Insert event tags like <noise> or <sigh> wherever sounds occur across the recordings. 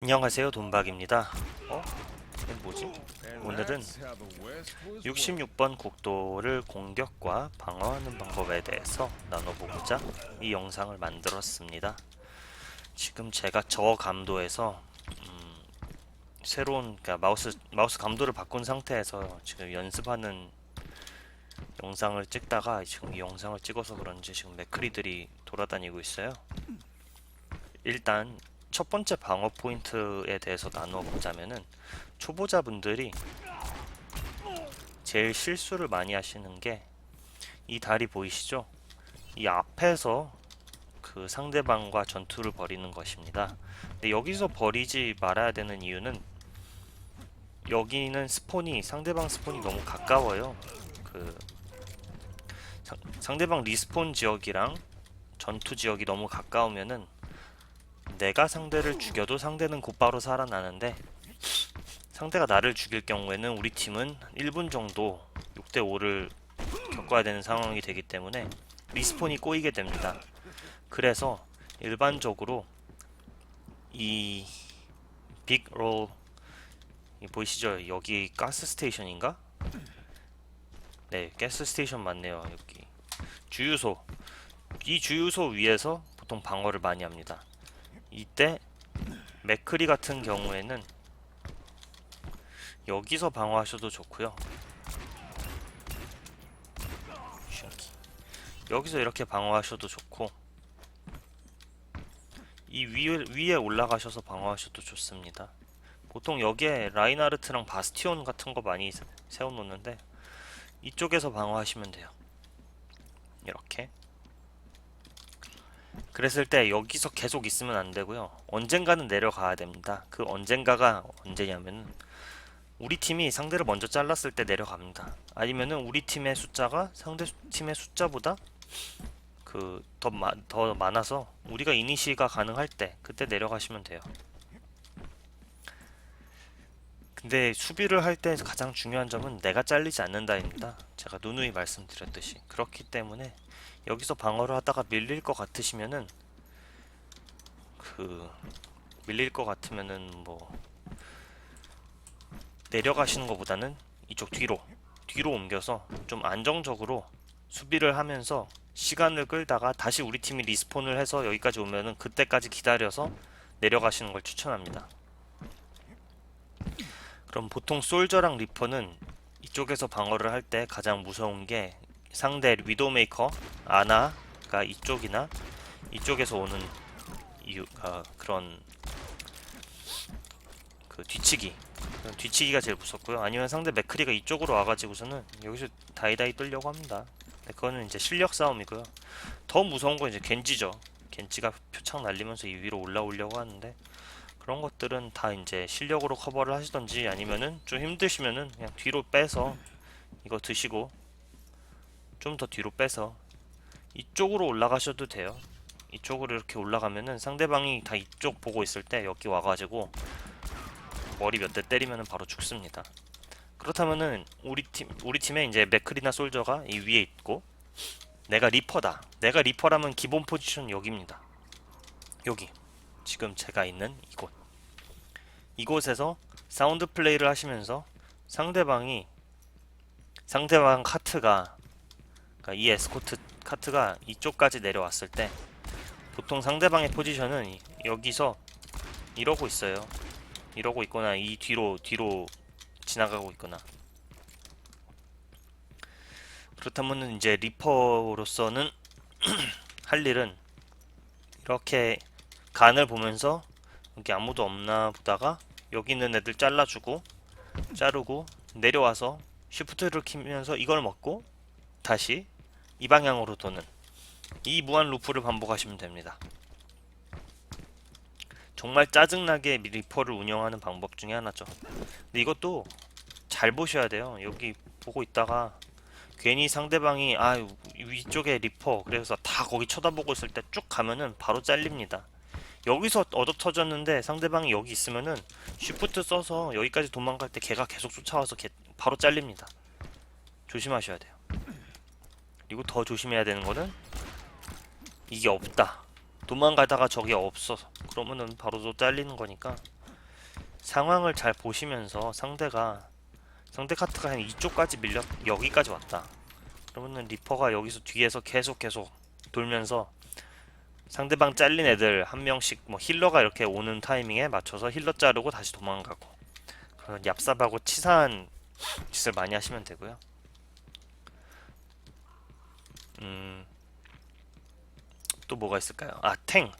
안녕하세요 돈박입니다 어? 뭐지? 오늘은 66번 국도를 공격과 방어하는 방법에 대해서 나눠보고자 이 영상을 만들었습니다 지금 제가 저 감도에서 음, 새로운 그러니까 마우스 마우스 감도를 바꾼 상태에서 지금 연습하는 영상을 찍다가 지금 이 영상을 찍어서 그런지 지금 맥크리들이 돌아다니고 있어요 일단 첫 번째 방어 포인트에 대해서 나누어 보자면은 초보자분들이 제일 실수를 많이 하시는 게 이 다리 보이시죠? 이 앞에서 그 상대방과 전투를 벌이는 것입니다. 근데 여기서 버리지 말아야 되는 이유는 여기는 스폰이 상대방 스폰이 너무 가까워요. 그 상, 상대방 리스폰 지역이랑 전투 지역이 너무 가까우면은 내가 상대를 죽여도 상대는 곧바로 살아나는데 상대가 나를 죽일 경우에는 우리 팀은 1분 정도 6대5를 겪어야 되는 상황이 되기 때문에 리스폰이 꼬이게 됩니다. 그래서 일반적으로 이 빅롤 이 보이시죠? 여기 가스 스테이션인가? 네, 가스 스테이션 맞네요. 여기 주유소 이 주유소 위에서 보통 방어를 많이 합니다. 이때 맥크리 같은 경우에는 여기서 방어하셔도 좋고요. 여기서 이렇게 방어하셔도 좋고 이 위에, 위에 올라가셔서 방어하셔도 좋습니다. 보통 여기에 라인하르트랑 바스티온 같은 거 많이 세- 세워놓는데 이쪽에서 방어하시면 돼요. 이렇게 그랬을 때 여기서 계속 있으면 안 되고요. 언젠가는 내려가야 됩니다. 그 언젠가가 언제냐면은 우리 팀이 상대를 먼저 잘랐을 때 내려갑니다. 아니면은 우리 팀의 숫자가 상대 수- 팀의 숫자보다 그더 더 많아서 우리가 이니시가 가능할 때 그때 내려가시면 돼요. 근데 수비를 할 때 가장 중요한 점은 내가 잘리지 않는다입니다. 제가 누누이 말씀드렸듯이 그렇기 때문에 여기서 방어를 하다가 밀릴 것 같으시면은 그 밀릴 것 같으면은 뭐 내려가시는 것보다는 이쪽 뒤로 뒤로 옮겨서 좀 안정적으로 수비를 하면서 시간을 끌다가 다시 우리 팀이 리스폰을 해서 여기까지 오면은 그때까지 기다려서 내려가시는 걸 추천합니다. 그럼 보통 솔저랑 리퍼는 이쪽에서 방어를 할 때 가장 무서운 게 상대 위도메이커 아나가 이쪽이나 이쪽에서 오는 이유가 그런 그 뒤치기 뒤치기가 제일 무섭고요. 아니면 상대 맥크리가 이쪽으로 와가지고서는 여기서 다이다이 뚫려고 합니다. 그거는 이제 실력 싸움이고요. 더 무서운 건 이제 겐지죠. 겐지가 표창 날리면서 이 위로 올라오려고 하는데 그런 것들은 다 이제 실력으로 커버를 하시던지 아니면은 좀 힘드시면은 그냥 뒤로 빼서 이거 드시고 좀 더 뒤로 빼서 이쪽으로 올라가셔도 돼요. 이쪽으로 이렇게 올라가면은 상대방이 다 이쪽 보고 있을 때 여기 와가지고 머리 몇 대 때리면은 바로 죽습니다. 그렇다면은 우리 팀 우리 팀에 이제 맥클이나 솔저가 이 위에 있고 내가 리퍼다. 내가 리퍼라면 기본 포지션 여기입니다. 여기 지금 제가 있는 이곳 이곳에서 사운드 플레이를 하시면서 상대방이 상대방 카트가 그러니까 이 에스코트 카트가 이쪽까지 내려왔을 때 보통 상대방의 포지션은 이- 여기서 이러고 있어요. 이러고 있거나 이 뒤로 뒤로 지나가고 있거나 그렇다면은 이제 리퍼로서는 <clears throat> 할 일은 이렇게 간을 보면서 여기 아무도 없나 보다가 여기 있는 애들 잘라주고 자르고 내려와서 쉬프트를 키면서 이걸 먹고 다시 이 방향으로 도는 이 무한 루프를 반복하시면 됩니다. 정말 짜증나게 리퍼를 운영하는 방법 중에 하나죠. 근데 이것도 잘 보셔야 돼요. 여기 보고 있다가 괜히 상대방이 아 위쪽에 리퍼 그래서 다 거기 쳐다보고 있을 때 쭉 가면은 바로 잘립니다. 여기서 얻어 터졌는데 상대방이 여기 있으면은 쉬프트 써서 여기까지 도망갈 때 걔가 계속 쫓아와서 걔 바로 잘립니다. 조심하셔야 돼요. 그리고 더 조심해야 되는 거는 이게 없다. 도망가다가 저게 없어. 그러면은 바로 또 잘리는 거니까 상황을 잘 보시면서 상대가 상대 카트가 한 이쪽까지 밀려 여기까지 왔다. 그러면은 리퍼가 여기서 뒤에서 계속 계속 돌면서 상대방 잘린 애들 한 명씩 뭐 힐러가 이렇게 오는 타이밍에 맞춰서 힐러 자르고 다시 도망가고 그런 얍삽하고 치사한 짓을 많이 하시면 되고요. 음, 또 뭐가 있을까요? 아, 탱.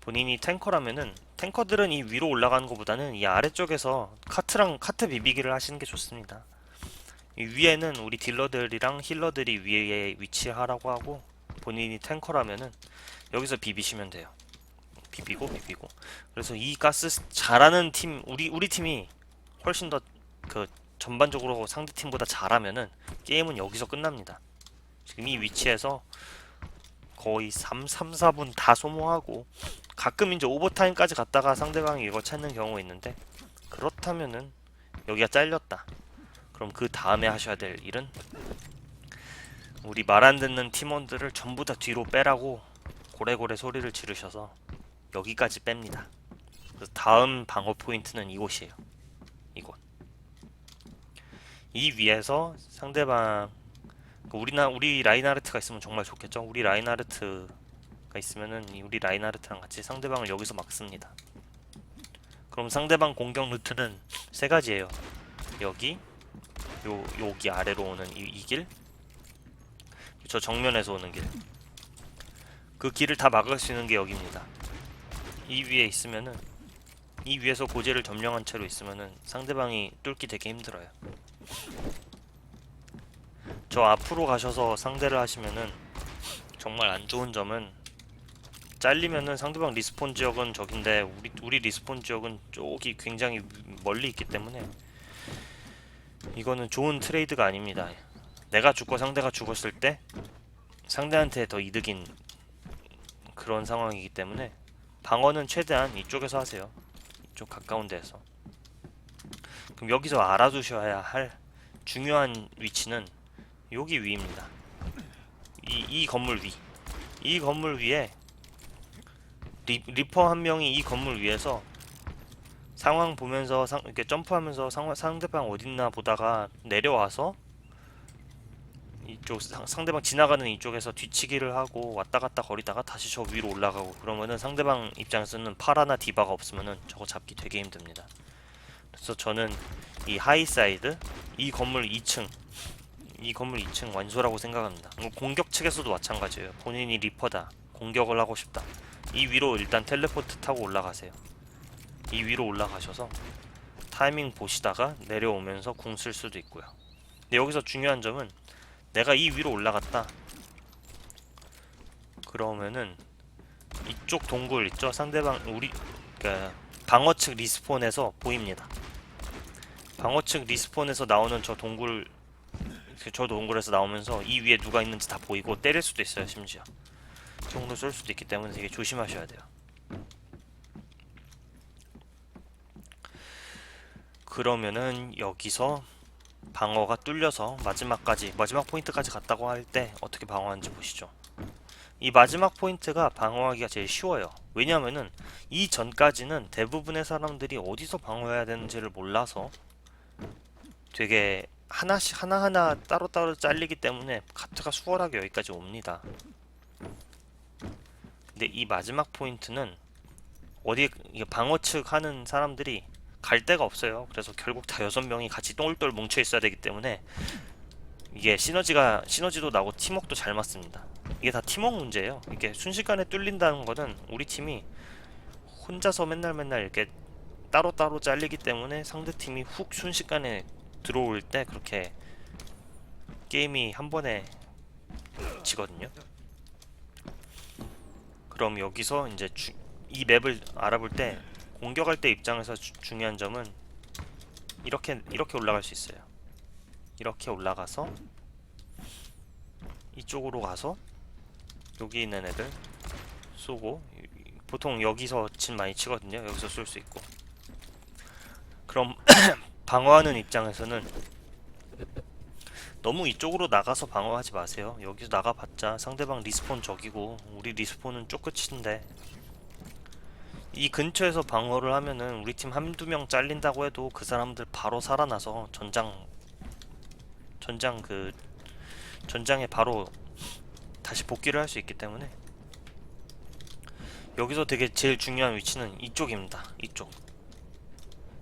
본인이 탱커라면은 탱커들은 이 위로 올라가는 것보다는 이 아래쪽에서 카트랑 카트 비비기를 하시는 게 좋습니다. 이 위에는 우리 딜러들이랑 힐러들이 위에 위치하라고 하고 본인이 탱커라면은 여기서 비비시면 돼요. 비비고 비비고. 그래서 이 가스 잘하는 팀 우리 우리 팀이 훨씬 더 그 전반적으로 상대 팀보다 잘하면은 게임은 여기서 끝납니다. 지금 이 위치에서 거의 3, 3, 4분 다 소모하고 가끔 이제 오버타임까지 갔다가 상대방이 이걸 찾는 경우가 있는데 그렇다면은 여기가 잘렸다. 그럼 그 다음에 하셔야 될 일은 우리 말 안 듣는 팀원들을 전부 다 뒤로 빼라고 고래고래 소리를 지르셔서 여기까지 뺍니다. 그래서 다음 방어 포인트는 이곳이에요. 이곳. 이 위에서 상대방 그 우리나 우리 라인하르트가 있으면 정말 좋겠죠. 우리 라인하르트가 있으면은 이 우리 라인하르트랑 같이 상대방을 여기서 막습니다. 그럼 상대방 공격 루트는 세 가지예요. 여기, 요 여기 아래로 오는 이, 이 길, 저 정면에서 오는 길. 그 길을 다 막을 수 있는 게 여기입니다. 이 위에 있으면은 이 위에서 고지를 점령한 채로 있으면은 상대방이 뚫기 되게 힘들어요. 저 앞으로 가셔서 상대를 하시면은 정말 안 좋은 점은 잘리면은 상대방 리스폰 지역은 저긴데 우리 우리 리스폰 지역은 쪽이 굉장히 멀리 있기 때문에 이거는 좋은 트레이드가 아닙니다. 내가 죽고 상대가 죽었을 때 상대한테 더 이득인 그런 상황이기 때문에 방어는 최대한 이쪽에서 하세요. 이쪽 가까운 데서. 그럼 여기서 알아두셔야 할 중요한 위치는 여기 위입니다. 이, 이 건물 위. 이 건물 위에 리, 리퍼 한 명이 이 건물 위에서 상황 보면서 상, 이렇게 점프하면서 상, 상대방 어딨나 보다가 내려와서 이쪽 상, 상대방 지나가는 이쪽에서 뒤치기를 하고 왔다 갔다 거리다가 다시 저 위로 올라가고 그러면은 상대방 입장에서는 파라나 디바가 없으면은 저거 잡기 되게 힘듭니다. 그래서 저는 이 하이 사이드 이 건물 2층 이 건물 2층 완소라고 생각합니다. 뭐 공격 측에서도 마찬가지예요. 본인이 리퍼다. 공격을 하고 싶다. 이 위로 일단 텔레포트 타고 올라가세요. 이 위로 올라가셔서 타이밍 보시다가 내려오면서 궁 쓸 수도 있고요. 근데 여기서 중요한 점은 내가 이 위로 올라갔다. 그러면은 이쪽 동굴 있죠? 상대방 우리 그 방어 측 리스폰에서 보입니다. 방어 측 리스폰에서 나오는 저 동굴 그저 동굴에서 나오면서 이 위에 누가 있는지 다 보이고 때릴 수도 있어요 심지어. 총도 쏠 수도 있기 때문에 되게 조심하셔야 돼요. 그러면은 여기서 방어가 뚫려서 마지막까지 마지막 포인트까지 갔다고 할 때 어떻게 방어하는지 보시죠. 이 마지막 포인트가 방어하기가 제일 쉬워요. 왜냐면은 이 전까지는 대부분의 사람들이 어디서 방어해야 되는지를 몰라서 되게 하나씩 하나하나 따로따로 잘리기 때문에 카트가 수월하게 여기까지 옵니다. 근데 이 마지막 포인트는 어디 방어 측 하는 사람들이 갈 데가 없어요. 그래서 결국 다 여섯 명이 같이 똘똘 뭉쳐 있어야 되기 때문에 이게 시너지가 시너지도 나고 팀워크도 잘 맞습니다. 이게 다 팀워크 문제예요. 이게 순식간에 뚫린다는 거는 우리 팀이 혼자서 맨날 맨날 이렇게 따로따로 잘리기 때문에 상대 팀이 훅 순식간에 들어올 때 그렇게 게임이 한 번에 지거든요. 그럼 여기서 이제 주, 이 맵을 알아볼 때 공격할 때 입장에서 주- 중요한 점은 이렇게 이렇게 올라갈 수 있어요. 이렇게 올라가서 이쪽으로 가서 여기 있는 애들 쏘고 보통 여기서 진 많이 치거든요. 여기서 쏠 수 있고 그럼 <clears throat> 방어하는 입장에서는 너무 이쪽으로 나가서 방어하지 마세요. 여기서 나가봤자 상대방 리스폰 적이고 우리 리스폰은 쪼끝인데 이 근처에서 방어를 하면은 우리 팀 한두 명 잘린다고 해도 그 사람들 바로 살아나서 전장 전장 그 전장에 바로 다시 복귀를 할 수 있기 때문에 여기서 되게 제일 중요한 위치는 이쪽입니다. 이쪽.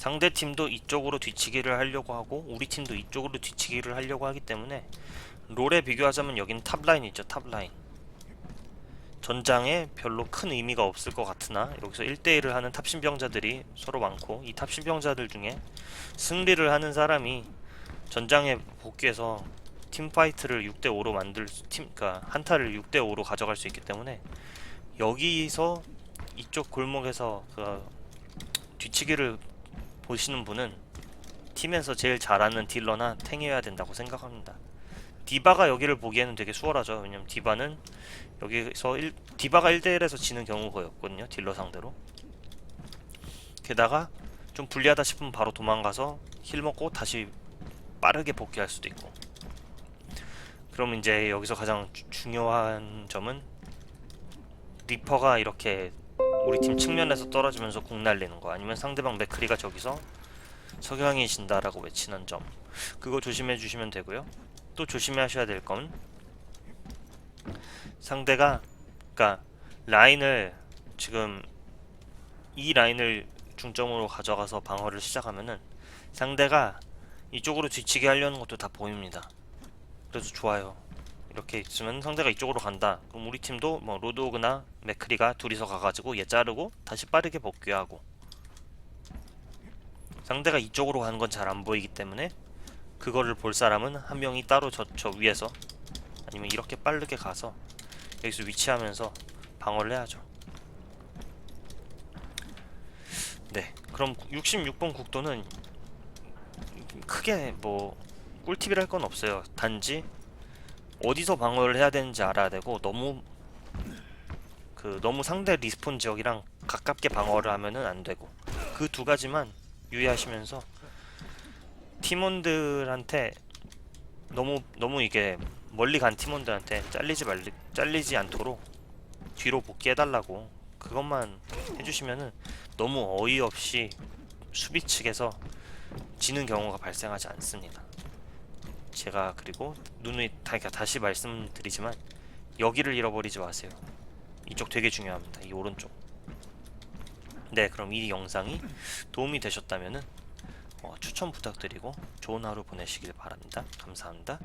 상대 팀도 이쪽으로 뒤치기를 하려고 하고 우리 팀도 이쪽으로 뒤치기를 하려고 하기 때문에 롤에 비교하자면 여기는 탑라인이죠. 탑라인. 전장에 별로 큰 의미가 없을 것 같으나 여기서 1대1을 하는 탑신병자들이 서로 많고 이 탑신병자들 중에 승리를 하는 사람이 전장에 복귀해서 팀파이트를 6대5로 만들 수- 팀 그러니까 한타를 6대5로 가져갈 수 있기 때문에 여기서 이쪽 골목에서 그 뒤치기를 보시는 분은 팀에서 제일 잘하는 딜러나 탱이어야 된다고 생각합니다. 디바가 여기를 보기에는 되게 수월하죠. 왜냐면 디바는 여기서 일, 디바가 1대1에서 지는 경우가 없거든요. 딜러 상대로. 게다가 좀 불리하다 싶으면 바로 도망가서 힐 먹고 다시 빠르게 복귀할 수도 있고. 그럼 이제 여기서 가장 주- 중요한 점은 리퍼가 이렇게 우리 팀 측면에서 떨어지면서 공 날리는 거 아니면 상대방 맥크리가 저기서 석양이신다라고 외치는 점 그거 조심해 주시면 되고요. 또 조심하셔야 될 건 상대가 그러니까 라인을 지금 이 라인을 중점으로 가져가서 방어를 시작하면은 상대가 이쪽으로 뒤치게 하려는 것도 다 보입니다. 그래서 좋아요. 이렇게 있으면 상대가 이쪽으로 간다. 그럼 우리 팀도 뭐 로드오그나 맥크리가 둘이서 가가지고 얘 자르고 다시 빠르게 복귀하고 상대가 이쪽으로 가는 건 잘 안 보이기 때문에 그거를 볼 사람은 한 명이 따로 저, 저 위에서 아니면 이렇게 빠르게 가서 여기서 위치하면서 방어를 해야죠. 네, 그럼 66번 국도는 크게 뭐 꿀팁이랄 건 없어요. 단지 어디서 방어를 해야 되는지 알아야 되고 너무 그 너무 상대 리스폰 지역이랑 가깝게 방어를 하면은 안 되고 그 두 가지만 유의하시면서 팀원들한테 너무 너무 이게 멀리 간 팀원들한테 잘리지 말리 잘리지 않도록 뒤로 복귀해 달라고 그것만 해주시면은 너무 어이없이 수비 측에서 지는 경우가 발생하지 않습니다. 제가 그리고 누누이 다- 다시 말씀드리지만 여기를 잃어버리지 마세요. 이쪽 되게 중요합니다. 이 오른쪽. 네, 그럼 이 영상이 도움이 되셨다면은 어, 추천 부탁드리고 좋은 하루 보내시길 바랍니다. 감사합니다.